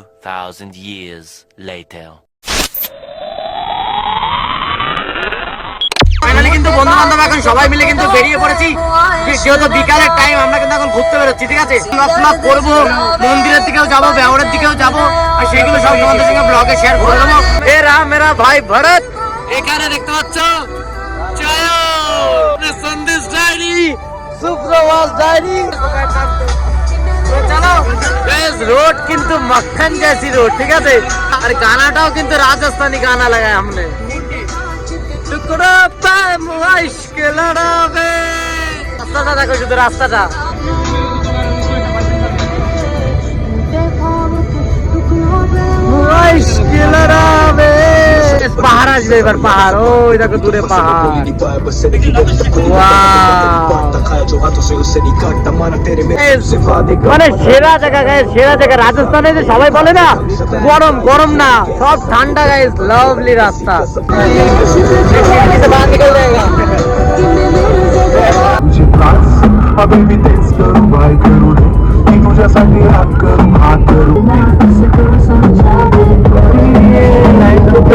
2,000 years later. কিন্তু বন্ধু বান্ধব এখন সবাই মিলে কিন্তু বেরিয়ে পড়েছি। যেহেতু বিকালের টাইম আমরা কিন্তু এখন ঘুরতে বেরোচ্ছি ঠিক আছে? করব মন্দিরের দিকেও যাব ব্যবহারের দিকেও যাব আর সেগুলো সব তোমাদের সঙ্গে ব্লগে শেয়ার করে দেবো। এ রা মেরা ভাই ভরত! এখানে দেখতে পাচ্ছ? Sandesh diary! Suprabhas diary! Road किंतु मक्खन जैसी रोड, ठीक है और गाना टाओ किंतु राजस्थानी गाना लगाया हमने। टुकड़ो पे रास्ता मुआइश আসবে এবার পাহাড় ওই দেখো দূরে পাহাড় মানে সেরা জায়গা গায়ে সেরা জায়গা রাজস্থানে যে সবাই বলে না গরম গরম না সব ঠান্ডা গায়ে লাভলি রাস্তা बाहर निकल जाएगा तुझे त्रास अबे मी तेच करू बाय करू रे मी तुझ्यासाठी हात करू हात करू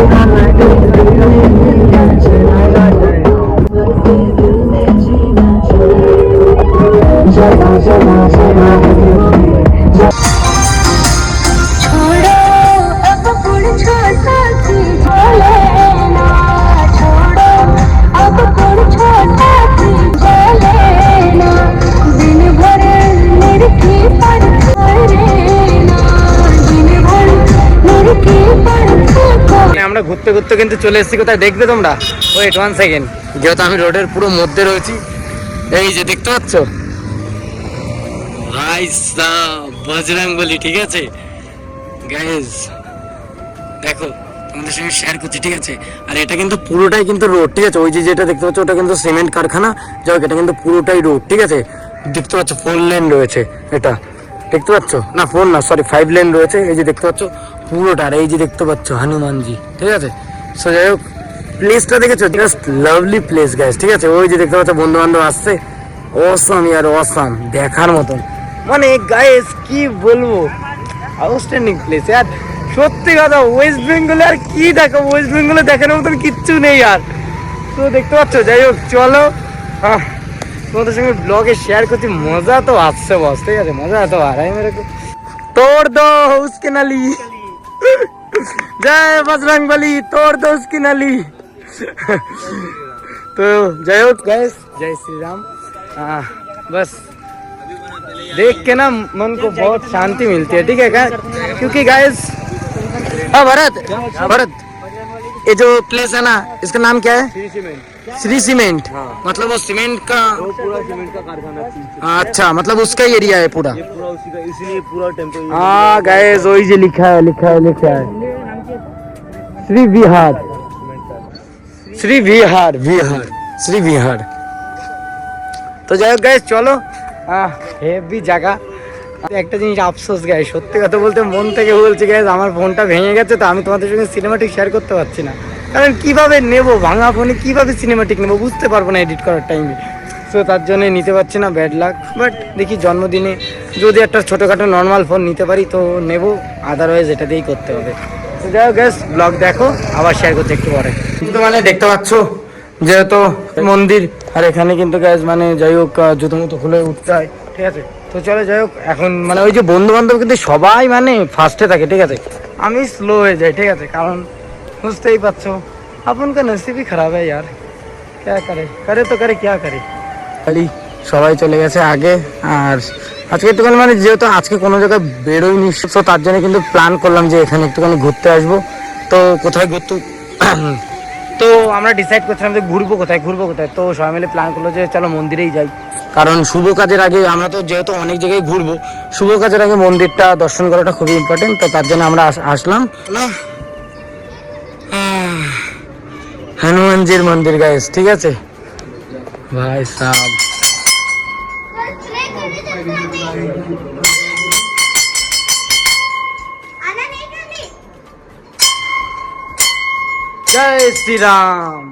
他来这里 ঘুরতে কিন্তু চলে এসেছি কোথায় দেখবে তোমরা? ওয়েট ওয়ান সেকেন্ড যেহেতু আমি রোডের পুরো মধ্যে রয়েছি, এই যে দেখতে পাচ্ছ? বজরং বলি, ঠিক আছে? গাইজ দেখো, তোমাদের সঙ্গে শেয়ার করছি, ঠিক আছে? আর এটা কিন্তু পুরোটাই কিন্তু রোড ঠিক আছে? ওই যে যেটা দেখতে পাচ্ছ, ওটা কিন্তু সিমেন্ট কারখানা। যাই এটা কিন্তু পুরোটাই রোড ঠিক আছে? দেখতে পাচ্ছ ফোর লেন রয়েছে এটা। দেখতে পাচ্ছ? না ফোর না সরি ফাইভ লেন রয়েছে। এই যে দেখতে পাচ্ছ, পুরোটা, আর এই যে দেখতে পাচ্ছ, হনুমানজি, ঠিক আছে? সো যাই হোক প্লেসটা দেখেছ? জাস্ট লাভলি প্লেস গাইস ঠিক আছে? ওই যে দেখতে পাচ্ছ বন্ধু বান্ধব আসছে। অসাম ইয়ার অসাম দেখার মতন। মানে গাইস কি বলব? আউটস্ট্যান্ডিং প্লেস আর সত্যি কথা ওয়েস্ট বেঙ্গলে আর কি দেখো ওয়েস্ট বেঙ্গলে দেখার মতন কিচ্ছু নেই, আর। তো দেখতে পাচ্ছ? যাই হোক, চলো। তোমাদের সঙ্গে ব্লগে শেয়ার করছি। মজা তো আসছে বস ঠিক আছে? মজা তো আর আমি তো। তোর দো হুসকে নালি जय बजरंग बली तोड़ दो उसकी नली। तो जय हो गैस जय श्री राम हाँ बस। देख के ना मन को बहुत शांति मिलती है ठीक है क्या क्योंकि गाइस हाँ भरत भरत ये जो प्लेस है ना इसका नाम क्या है? श्री सीमेंट। हाँ। मतलब वो सीमेंट का वो पूरा सीमेंट का कारखाना अच्छा मतलब उसका एरिया है पूरा। ये पूरा उसी का इसीलिए पूरा टेंपो हाँ गाइस वही जो लिखा है लिखा है लिखा है। শ্রী বিহার। শ্রী বিহার বিহার, শ্রী বিহার। তো যাই হোক গাইস চলো। হেভি জায়গা। একটা জিনিস আফসোস গায়ে সত্যি কথা বলতে মন থেকে বলছি গায়ে আমার ফোনটা ভেঙে গেছে তো আমি তোমাদের সঙ্গে সিনেমাটিক শেয়ার করতে পারছি না। কারণ কীভাবে নেব ভাঙা ফোনে কীভাবে সিনেমাটিক নেব বুঝতে পারব না এডিট করার টাইমে সো তার জন্যে নিতে পারছি না ব্যাড লাক বাট দেখি জন্মদিনে যদি একটা ছোটোখাটো নর্মাল ফোন নিতে পারি, তো নেব। আদারওয়াইজ এটা দিয়েই করতে হবে। তো যাই হোক গ্যাস ব্লগ দেখো আবার শেয়ার করতে একটু পরে কিন্তু মানে দেখতে পাচ্ছ যেহেতু মন্দির আর এখানে কিন্তু গ্যাস মানে যাই হোক আহ, জুতো মুতো খুলে উঠতে হয় ঠিক আছে তো চলো যাই হোক এখন মানে ওই যে বন্ধু বান্ধব কিন্তু সবাই মানে ফার্স্টে থাকে ঠিক আছে আমি স্লো হয়ে যাই ঠিক আছে কারণ বুঝতেই পারছো আপন কা নসিবই খারাপ হয় यार क्या करे करे তো করে क्या करे খালি সবাই চলে গেছে আগে, আর আজকে একটুখানি মানে যেহেতু আজকে কোনো জায়গায় বেরোয়নি, তো তার জন্য কিন্তু প্ল্যান করলাম যে এখানে একটুখানি ঘুরতে আসব। তো কোথায় ঘুরতে, তো আমরা ডিসাইড করছিলাম যে ঘুরবো কোথায় ঘুরবো কোথায়। তো সবাই মিলে প্ল্যান করল যে চলো মন্দিরেই যাই। কারণ শুভ কাজের আগে আমরা তো যেহেতু অনেক জায়গায় ঘুরবো, শুভ কাজের আগে মন্দিরটা দর্শন করাটা খুবই ইম্পর্টেন্ট তো তার জন্য আমরা আস- আসলাম। হনুমানজির মন্দির গাইস ঠিক আছে? ভাই সাহ জয় শ্রীরাম।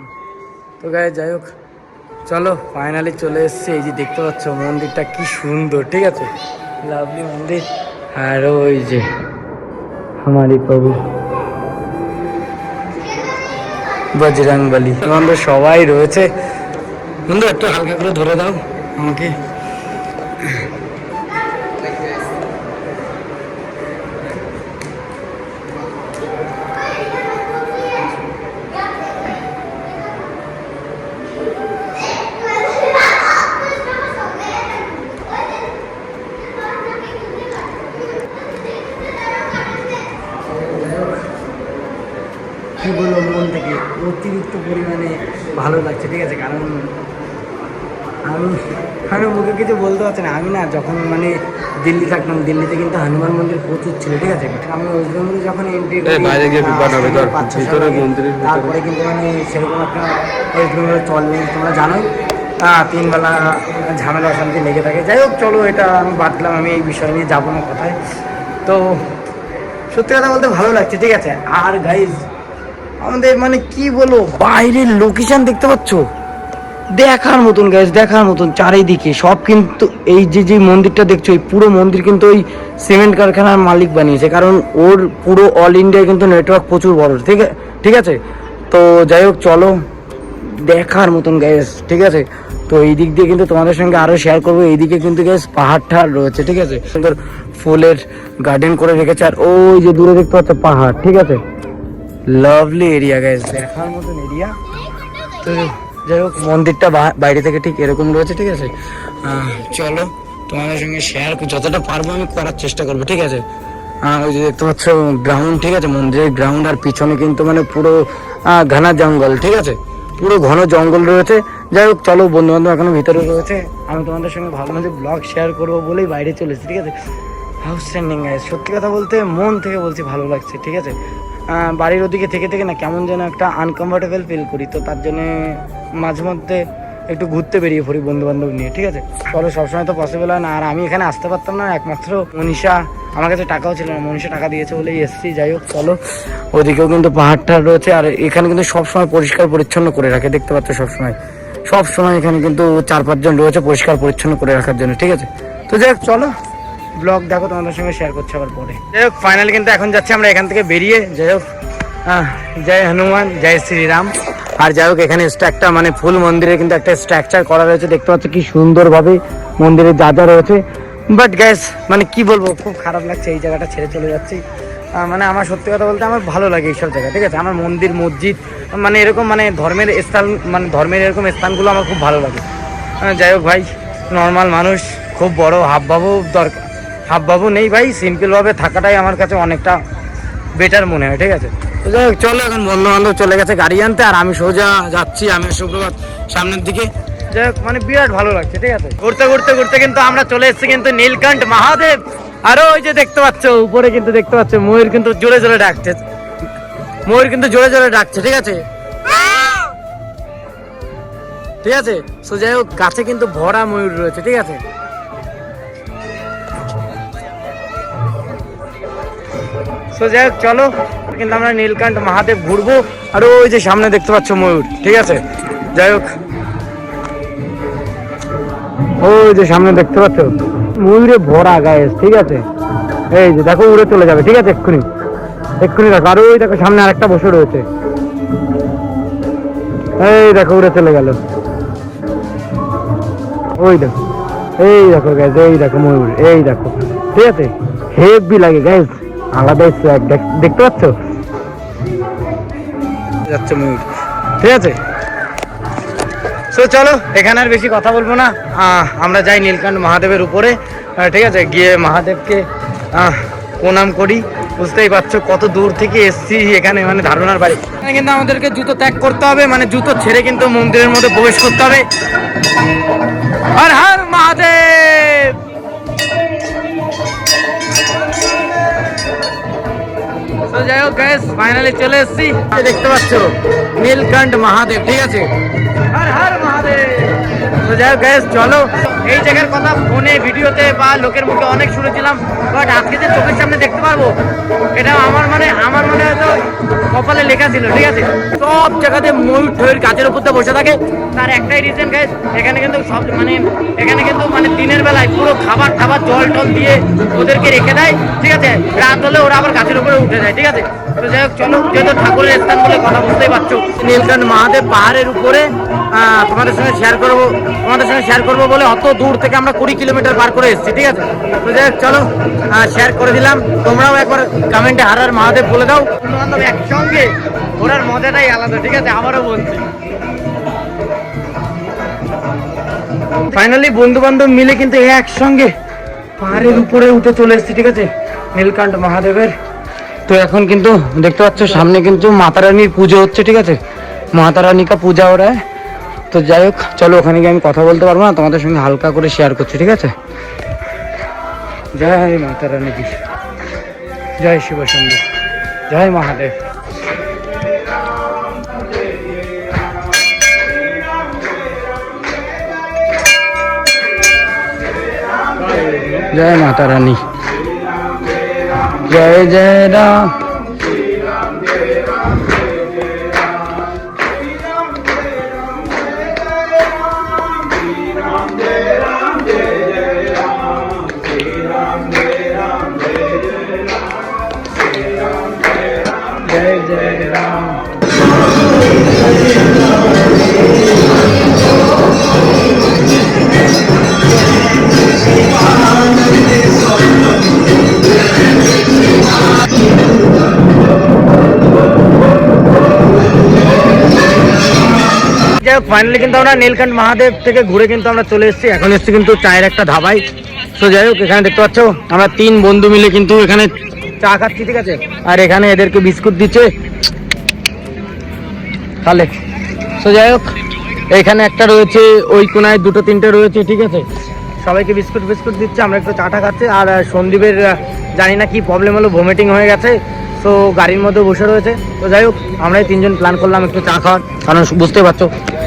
তো গায়ে যাই হোক, চলো ফাইনালি চলে এসছে। এই যে দেখতে পাচ্ছ, মন্দিরটা কি সুন্দর, ঠিক আছে? লাভলি মন্দির। আর ওই যে আমারই প্রভু। বজরং বলি আমাদের সবাই রয়েছে। বন্ধু একটু হালকা করে ধরে দাও আমাকে। বলব মন থেকে অতিরিক্ত পরিমাণে ভালো লাগছে ঠিক আছে? কারণ আমি আমি মুখে কিছু বলতে পারছি না। আমি না যখন মানে দিল্লি থাকতাম দিল্লিতে কিন্তু হনুমান মন্দির প্রচুর ছিল ঠিক আছে? আমি ওয়েস্ট বেঙ্গলে যখন এন্ট্রি। তারপরে কিন্তু মানে সেরকম একটা ওয়েস্ট বেঙ্গলে চল নেই তোমরা জানোই। হ্যাঁ তিন বেলা ঝামেলা অশান্তি লেগে থাকে। যাই হোক চলো এটা আমি বাদলাম আমি এই বিষয় নিয়ে যাব না কোথায়। তো সত্যি কথা বলতে ভালো লাগছে ঠিক আছে? আর গাইজ আমাদের মানে কি বলব, বাইরের লোকেশন দেখতে পাচ্ছ? দেখার মতন গ্যাস দেখার মতন চারিদিকে। সব কিন্তু এই যে যে মন্দিরটা দেখছ, এই পুরো মন্দির কিন্তু ওই সিমেন্ট কারখানার মালিক বানিয়েছে। কারণ ওর পুরো অল ইন্ডিয়ায় কিন্তু নেটওয়ার্ক প্রচুর বড়, ঠিক ঠিক আছে? তো যাই হোক, চলো। দেখার মতন গ্যাস ঠিক আছে? তো এই দিক দিয়ে কিন্তু তোমাদের সঙ্গে আরও শেয়ার করব। এইদিকে কিন্তু গ্যাস পাহাড় ঠাড় রয়েছে, ঠিক আছে? সুন্দর ফুলের গার্ডেন করে রেখেছে। আর ওই যে দূরে দেখতে পাচ্ছ পাহাড়, ঠিক আছে? লাভলি এরিয়া গাইস দেখার মতন এরিয়া তো যাই হোক, মন্দিরটা বাইরে থেকে ঠিক এরকম রয়েছে, ঠিক আছে? চলো, তোমাদের সঙ্গে শেয়ার যতটা পারব আমি করার চেষ্টা করব, ঠিক আছে? ওই যে দেখতে পাচ্ছ গ্রাউন্ড ঠিক আছে? মন্দিরের গ্রাউন্ড আর পিছনে কিন্তু মানে পুরো ঘনা জঙ্গল, ঠিক আছে? পুরো ঘন জঙ্গল রয়েছে। যাই হোক, চলো বন্ধু বান্ধব এখনও ভিতরে রয়েছে। আমি তোমাদের সঙ্গে ভালো মতো ব্লগ শেয়ার করব বলেই বাইরে চলেছি, ঠিক আছে? আউটস্ট্যান্ডিং গাইস সত্যি কথা বলতে মন থেকে বলছি ভালো লাগছে, ঠিক আছে? বাড়ির ওদিকে থেকে থেকে না কেমন যেন একটা আনকমফোর্টেবল ফিল করি। তো তার জন্যে মাঝে মধ্যে একটু ঘুরতে বেরিয়ে পড়ি বন্ধু বান্ধব নিয়ে, ঠিক আছে? চলো, সবসময় তো পসিবল হয় না। আর আমি এখানে আসতে পারতাম না, একমাত্র মনীষা আমার কাছে টাকাও ছিল না। মনীষা টাকা দিয়েছে বলেই এসছি, যাই হোক, চলো। ওদিকেও কিন্তু পাহাড়টা রয়েছে, আর এখানে কিন্তু সবসময় পরিষ্কার পরিচ্ছন্ন করে রাখে, দেখতে পাচ্ছ সবসময়। সব সময় এখানে কিন্তু চার পাঁচজন রয়েছে পরিষ্কার পরিচ্ছন্ন করে রাখার জন্য, ঠিক আছে? তো যাই চলো। ব্লগ দেখো, তোমাদের সঙ্গে শেয়ার করছি আবার পরে। যাই হোক ফাইনালি কিন্তু এখন যাচ্ছি, আমরা এখান থেকে বেরিয়ে, যাই হোক জয় হনুমান, জয় শ্রীরাম। আর যাই হোক, এখানে একটা মানে ফুল মন্দিরে কিন্তু একটা স্ট্রাকচার করা রয়েছে, দেখতে পাচ্ছ কি সুন্দরভাবে মন্দিরে যা যা রয়েছে। বাট গ্যাস মানে কি বলব, খুব খারাপ লাগছে, এই জায়গাটা ছেড়ে চলে যাচ্ছি। মানে আমার সত্যি কথা বলতে আমার ভালো লাগে এইসব জায়গা, ঠিক আছে? আমার মন্দির, মসজিদ মানে এরকম মানে ধর্মের স্থান মানে ধর্মের এরকম স্থানগুলো আমার খুব ভালো লাগে। যাই হোক ভাই নর্মাল মানুষ, খুব বড় হাবভাবও দরকার। হাবভাবও নেই ভাই সিম্পলভাবে থাকাটাই আমার কাছে অনেকটা বেটার মনে হয়, ঠিক আছে? যাই হোক, চলো এখন বন্ধু বান্ধব চলে গেছে গাড়ি আনতে, আর আমি সোজা যাচ্ছি, আমি সুপ্রভাত সামনের দিকে। যাই হোক মানে বিরাট ভালো লাগছে, ঠিক আছে? ঘুরতে ঘুরতে ঘুরতে কিন্তু আমরা চলে এসেছি কিন্তু নীলকণ্ঠ মহাদেব। আরও ওই যে দেখতে পাচ্ছ, উপরে কিন্তু দেখতে পাচ্ছ, ময়ূর কিন্তু জোরে জোরে ডাকছে। ময়ূর কিন্তু জোরে জোরে ডাকছে, ঠিক আছে? ঠিক আছে? তো যাই হোক গাছে কিন্তু ভরা ময়ূর রয়েছে, ঠিক আছে? তো যাই হোক, চলো। কিন্তু আমরা নীলকণ্ঠ মহাদেব ঘুরবো। আর ওই যে সামনে দেখতে পাচ্ছ ময়ূর, ঠিক আছে? যাই হোক। ওই যে সামনে দেখতে পাচ্ছ, ময়ূরে ভরা গায়ে, ঠিক আছে? এই যে দেখো, উড়ে চলে যাবে, ঠিক আছে? এক্ষুনি। এক্ষুনি দেখো আর ওই দেখো, সামনে আরেকটা বসে রয়েছে। এই দেখো, উড়ে চলে গেল। ওই দেখো, এই দেখো গ্যাস এই দেখো ময়ূর, এই দেখো। ঠিক আছে? হেভি লাগে গ্যাস আলাদাই দেখ- দেখতে পাচ্ছ? যাচ্ছে ময়ূর ঠিক আছে? সো চলো, এখানে আর বেশি কথা বলব না। আমরা যাই নীলকণ্ঠ মহাদেবের উপরে। ঠিক আছে? গিয়ে মহাদেবকে প্রণাম করি। বুঝতেই পারছ কত দূর থেকে এসছি এখানে মানে ধারণার বাড়ি এখানে কিন্তু আমাদেরকে জুতো ত্যাগ করতে হবে মানে জুতো ছেড়ে কিন্তু মন্দিরের মধ্যে প্রবেশ করতে হবে। গ্যাস ফাইনালি চলে এসেছি। দেখতে পাচ্ছ নীলকণ্ঠ মহাদেব ঠিক আছে? হর হর মহাদেব। তো যাই হোক চলো। এই জায়গার কথা ফোনে ভিডিওতে বা লোকের মুখে অনেক শুনেছিলাম বাট আজকে যে চোখের সামনে দেখতে পারব এটা আমার মানে আমার মনে হয়তো কপালে লেখা ছিল, ঠিক আছে? সব জায়গাতে ময়ূর ঠয়ের গাছের উপর বসে থাকে। তার একটাই রিজন গাইজ এখানে কিন্তু সব মানে এখানে কিন্তু মানে দিনের বেলায় পুরো খাবার খাবার জল টল দিয়ে ওদেরকে রেখে দেয়, ঠিক আছে? রাত হলে ওরা আবার গাছের উপরে উঠে যায়, ঠিক আছে? তো যাই হোক, চলো, যেহেতু ঠাকুরের স্থান বলে কথা বুঝতেই পারছ নীলকান্ত মহাদেব পাহাড়ের উপরে তোমাদের সঙ্গে শেয়ার করব, তোমাদের সঙ্গে শেয়ার করব বলে অত দূর থেকে আমরা কুড়ি কিলোমিটার পার করে এসেছি, ঠিক আছে? তো যাই চলো শেয়ার করে দিলাম। তোমরাও একবার কমেন্টে হারার মহাদেব বলে দাও। একসঙ্গে ঘোরার মজাটাই আলাদা, ঠিক আছে? আবারও বলছি ফাইনালি বন্ধু বান্ধব মিলে কিন্তু একসঙ্গে পাহাড়ের উপরে উঠে চলে এসেছি, ঠিক আছে? নীলকণ্ঠ মহাদেবের। তো এখন কিন্তু দেখতে পাচ্ছ, সামনে কিন্তু মাতা রানীর পুজো হচ্ছে, ঠিক আছে? মাতা রানী কা পূজা ওরা তো যাই হোক, চলো ওখানে গিয়ে আমি কথা বলতে পারব না, তোমাদের সঙ্গে হালকা করে শেয়ার করছি, ঠিক আছে? জয় মাতা রানী জয় শিব শম্ভু। জয় মহাদেব। জয় মাতা রানী। জয় জয় রাম। ফাইনালি কিন্তু আমরা নীলকণ্ঠ মহাদেব থেকে ঘুরে কিন্তু আমরা চলে এসেছি। এখন এসেছি কিন্তু চায়ের একটা ধাবায়। তো যাই হোক, এখানে দেখতে পাচ্ছ, আমরা তিন বন্ধু মিলে কিন্তু এখানে চা খাচ্ছি, ঠিক আছে? আর এখানে এদেরকে বিস্কুট দিচ্ছে। তাহলে, তো যাই হোক, এখানে একটা রয়েছে, ওই কোনায় দুটো, তিনটে রয়েছে, ঠিক আছে? সবাইকে বিস্কুট বিস্কুট দিচ্ছে, আমরা একটু চাটা খাচ্ছি। আর সন্দীপের জানি না কি প্রবলেম হলো ভমিটিং হয়ে গেছে। তো গাড়ির মধ্যে বসে রয়েছে। তো যাই হোক আমরাই তিনজন প্ল্যান করলাম একটু চা খাওয়ার। কারণ বুঝতে পারছ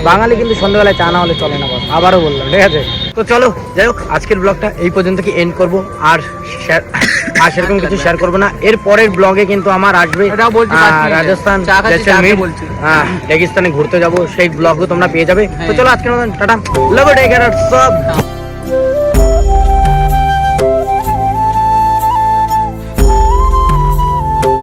বাঙালি কিন্তু সন্ধ্যাবেলায় চা না হলে চলে না আবারও বললাম ঠিক আছে? তো চলো যাই হোক আজকের ব্লগটা এই পর্যন্ত কি এন্ড করব? আর আর সেরকম কিছু শেয়ার করব না। এর পরের ব্লগে কিন্তু আমার আসবে। রাজস্থান রেগিস্তানে ঘুরতে যাব। সেই ব্লগও তোমরা পেয়ে যাবে। তো চলো আজকের মতন টাটা। লাভ সব।